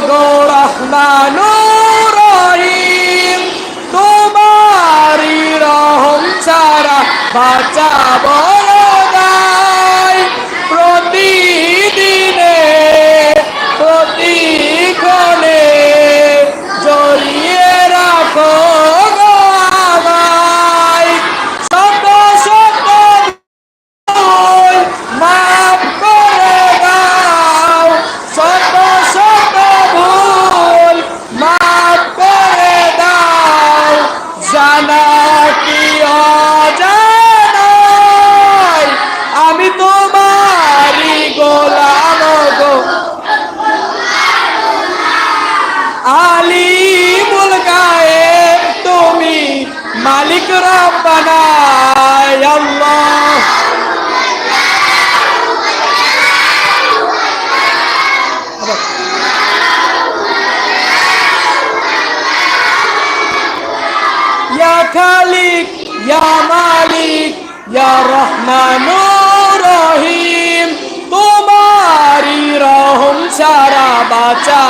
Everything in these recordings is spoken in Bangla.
গো রহমানু রহিম তোমারি রহম সারা বাঁচা ইয়া রহিম তোমারি রহম সারা বাঁচা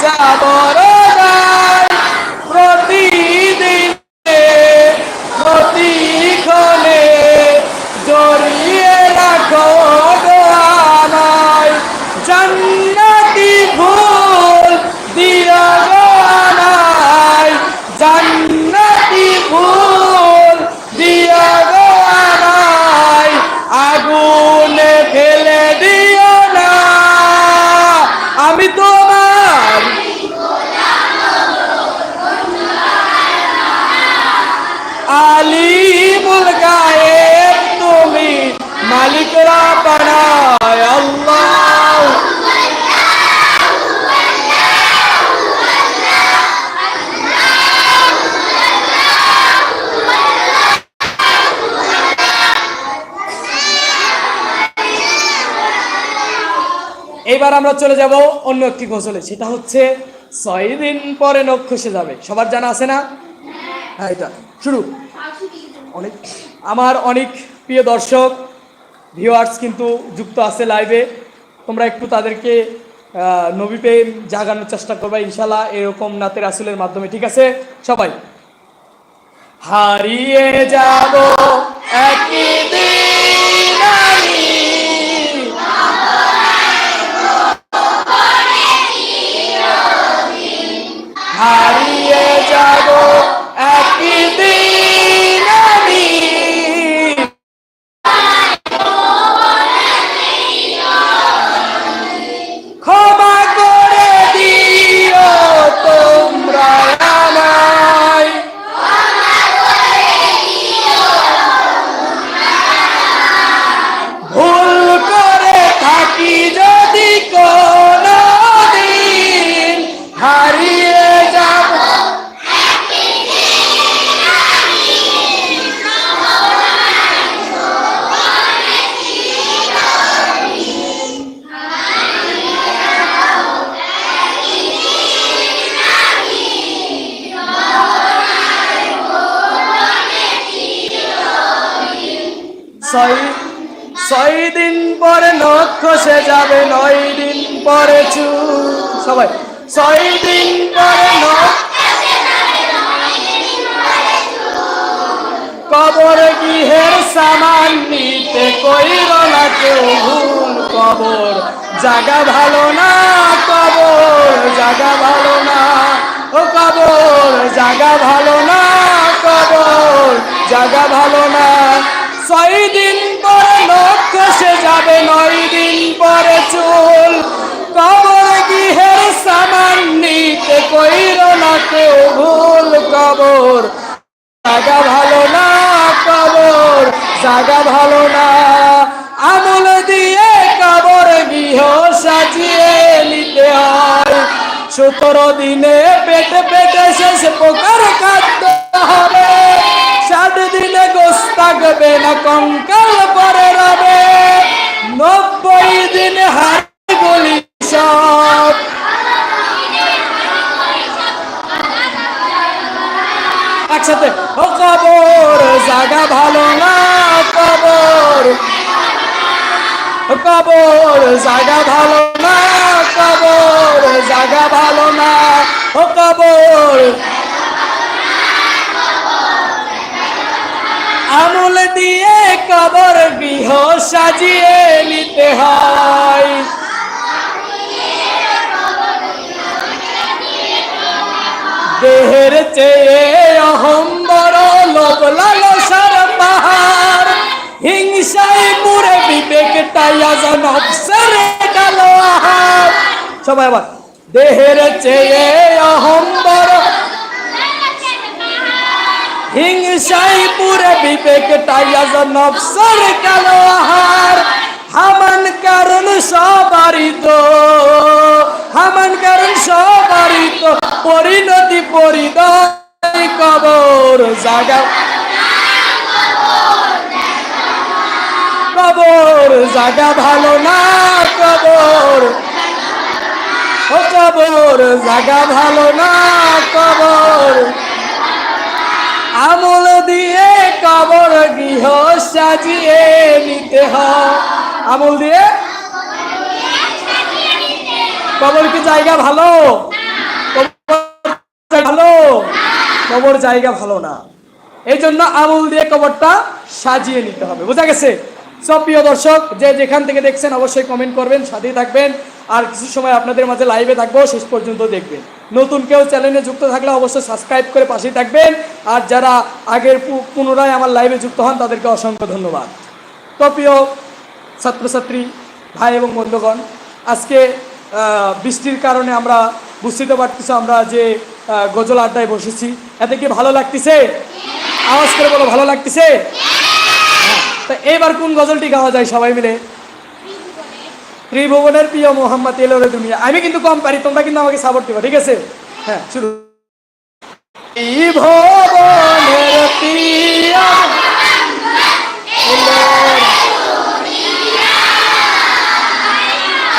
সারা এবার আমরা চলে যাব অন্য একটি গজলে। সেটা হচ্ছে, ছয় দিন পরে নখ খসে যাবে। সবার জানা আছে না? হ্যাঁ এটা। শুরু। অনেক। আমার অনেক প্রিয় দর্শক ভিউয়ার্স কিন্তু যুক্ত আছে লাইভে তোমরা একটু তাদেরকে নবী প্রেম জাগানোর চেষ্টা করবে ইনশাল্লাহ এরকম নাতের আসলের মাধ্যমে, ঠিক আছে? সবাই। হারিয়ে যাব একদিন হারিয়ে যাব। ছয় ছয় দিন পরে নখ খসে যাবে, নয় দিন পরে চুল। সবাই, ছয় দিন পরে নখ কবর গৃহের সামান নিতে কইর না কেউ ভুল কবর। জাগা ভালো না কবর, জাগা ভালো না ও কবর। জাগা ভালো না কবর, জাগা ভালো না ছয় দিন পরে লোক খসে যাবে, নয় দিন পরে চুল। কবর গৃহের সামান নিতে কইর না কেউ ভুল কবর। জাগা ভালো না কবর, জাগা ভালো না। আমল দিয়ে কবর গৃহ সাজিয়ে নিতে হয়। সতেরো দিনে পেটে পেটে শেষ পোকার খাদ্য হবে। ষাট দিনে গোস থাকবে না, কঙ্কাল পরে রবে। নব্বই দিনে হাড়ি গলি সব। একসাথে, ও কবর জাগা ভালো না, কবর। কবর জাগা ভালো না, কবর। জাগা ভালো না, ও কবর। আমল দিয়ে কবর গৃহ সাজিয়ে নিতে হয়। দেহের চেয়ে অহম্বর লোভ লালসার পাহাড়, হিংসায় পুরে বিবেকটাই আজ নফসের কালো আহার। সবাই আবার, দেহের চেয়ে অহম্বর হিংসাই পুরে বিবেকটাই আজ নফসের কালো আহার। হামান কারণ সবারই তো, হামান কারণ সবারই তো, পরিণতি পরিদয় কবর, জাগা কবর, জাগা ভালো না কবর। কবর, জাগা ভালো না কবর। আমল দিয়ে কবর গৃহ সাজিয়ে নিতে হয়। আমল দিয়ে? কবর কি জায়গা ভালো? ভালো? কবর জায়গা ভালো না। এই জন্য আমল দিয়ে কবরটা সাজিয়ে নিতে হবে। বোঝা গেছে? সব প্রিয় দর্শক, যে যেখান থেকে দেখছেন অবশ্যই কমেন্ট করবেন, সাথেই থাকবেন। আর কিছু সময় আপনাদের মাঝে লাইভে থাকব, শেষ পর্যন্ত দেখবেন। নতুন কেউ চ্যানেলে যুক্ত থাকলে অবশ্যই সাবস্ক্রাইব করে পাশেই থাকবেন। আর যারা আগের পুনরায় আমার লাইভে যুক্ত হন, তাদেরকে অসংখ্য ধন্যবাদ। তো প্রিয় ছাত্রছাত্রী, ভাই এবং বন্ধুগণ, আজকে বৃষ্টির কারণে আমরা বুঝতে পারতেছি আমরা যে গজল আড্ডায় বসেছি। এতে কি ভালো লাগতেছে? আওয়াজ করে বলো, ভালো লাগতেছে? তো এইবার কোন গজলটি গাওয়া যায় সবাই মিলে? ত্রিভুবনের প্রিয় মোহাম্মদ এলোরে দুনিয়া। আমি কিন্তু কম পারি, তোমরা কিন্তু আমাকে সাপোর্ট দিবা, ঠিক আছে? হ্যাঁ শুরু। ত্রিভুবনের প্রিয়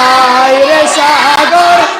আয় রে সাগর।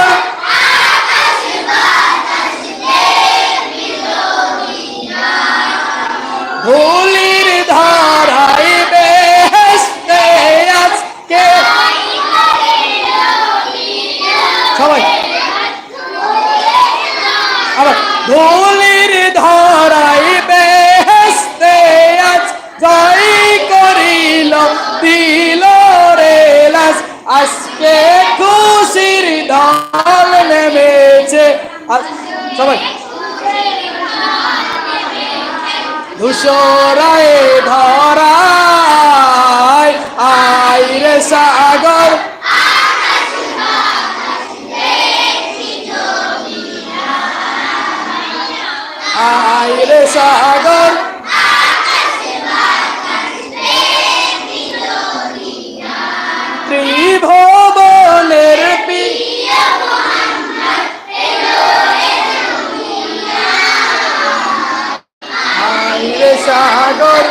ধুলির ধারাই বেহেস্তে আজ জয় করিল দিল রে লাস আজকে খুশির ঢাল নেমেছে। সবাই। ধূসরায় ধরায় আই রে সাগর। আই রে সাগর। ত্রিভুবনের পি আই রে সাগর।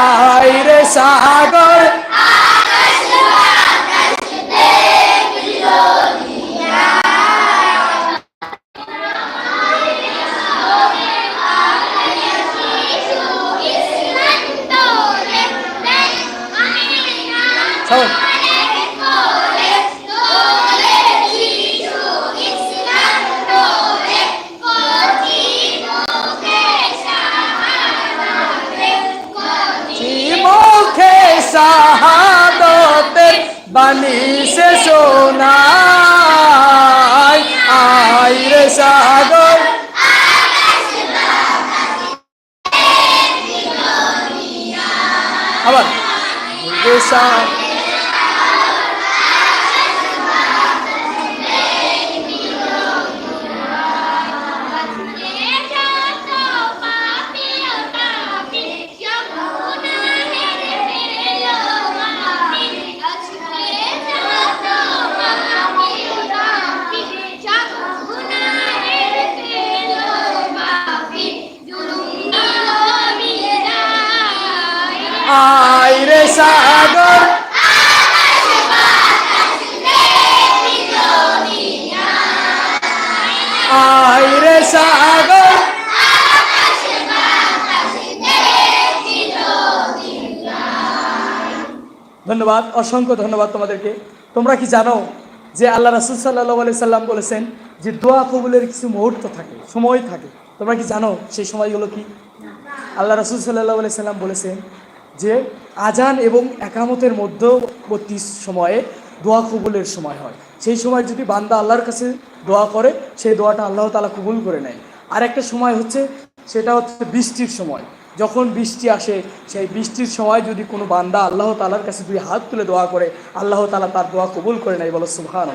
আই রে সাগর। বানিসে সোনাই ধন্যবাদ, অসংখ্য ধন্যবাদ তোমাদেরকে। তোমরা কি জানো যে আল্লাহ রাসুল সাল্লাহ আলি সাল্লাম বলেছেন যে দোয়া কবুলের কিছু মুহূর্ত থাকে, সময় থাকে। তোমরা কি জানো সেই সময়গুলো কি? আল্লাহ রাসুল সাল্লাহ আলি সাল্লাম বলেছেন যে আজান এবং একামতের মধ্যবর্তী সময়ে দোয়া কবুলের সময় হয়। সেই সময় যদি বান্দা আল্লাহর কাছে দোয়া করে, সেই দোয়াটা আল্লাহ তালা কবুল করে নেয়। আর একটা সময় হচ্ছে, সেটা হচ্ছে বৃষ্টির সময়। যখন বৃষ্টি আসে, সেই বৃষ্টির সময় যদি কোনো বান্দা আল্লাহ তালার কাছে দুই হাত তুলে দোয়া করে, আল্লাহ তালা তার দোয়া কবুল করে নেয়, বলো সুহান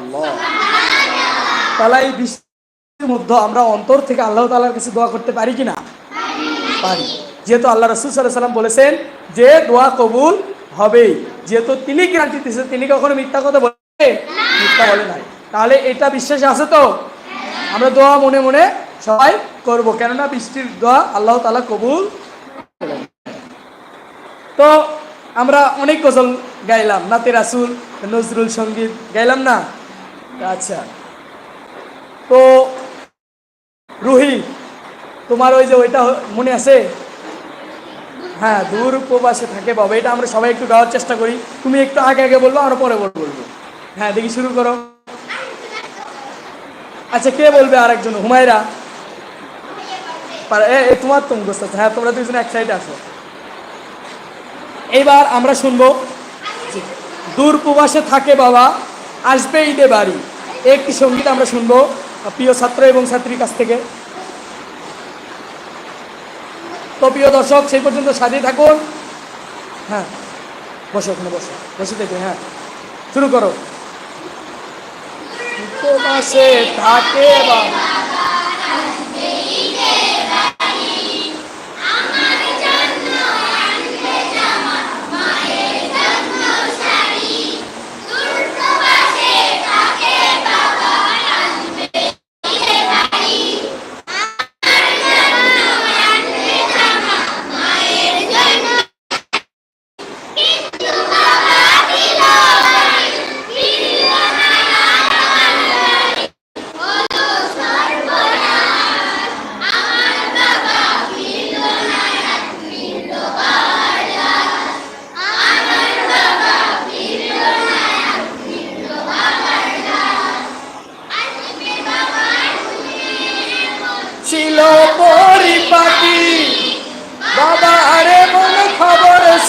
তাহলে এই বৃষ্টির মধ্যে আমরা অন্তর থেকে আল্লাহ তালার কাছে দোয়া করতে পারি কি না? পারি। যেহেতু আল্লাহ রসুল সাল্লাহ সাল্লাম বলেছেন যে দোয়া কবুল হবেই। যেহেতু তিনি গ্যারান্টি দিয়েছে, তিনি কখনো মিথ্যা কথা বলে মিথ্যা বলে নাই। তাহলে এটা বিশ্বাস আছে তো? আমরা দোয়া মনে মনে সবাই করব। কেননা বৃষ্টির দোয়া আল্লাহ তালা কবুল। তো আমরা অনেক গজল গাইলাম, নাতে রাসুল, নজরুল সংগীত, গাইলাম না? আচ্ছা। তো রুহি, তোমার ওই যে ওইটা মনে আছে? হ্যাঁ দূর উপবাসে থাকে বাবা, এটা আমরা সবাই একটু গাওয়ার চেষ্টা করি। তুমি একটু আগে আগে বলব, আর পরে বলব। হ্যাঁ দেখি শুরু করো। আচ্ছা কে বলবে আর একজন হুমায়রা তোমার তো মুখস্থ হ্যাঁ তোমরা দুজন এক সাইডে আসো। এইবার আমরা শুনব দূর প্রবাসে থাকে বাবা আসবে ঈদে বাড়ি। একটি সংগীত আমরা শুনব প্রিয় ছাত্র এবং ছাত্রীর কাছ থেকে। তো প্রিয় দর্শক সেই পর্যন্ত সাজিয়ে থাকুন। হ্যাঁ বসো ওখানে বসো। বসে দেখুন হ্যাঁ। শুরু করো। থাকে বাবা।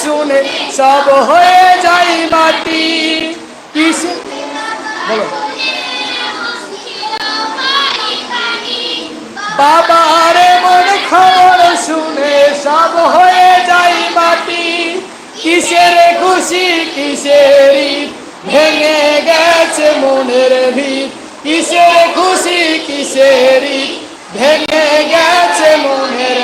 শুনে সব হয়ে যাই মাটি। কিসে বলো। বাবা আরে মন খবর শুনে সব হয়ে যাই মাটি। কিসের খুশি, কিসের ভেঙে গেছে মনের ভিত। কিসের খুশি, কিসের ভেঙে গেছে মনের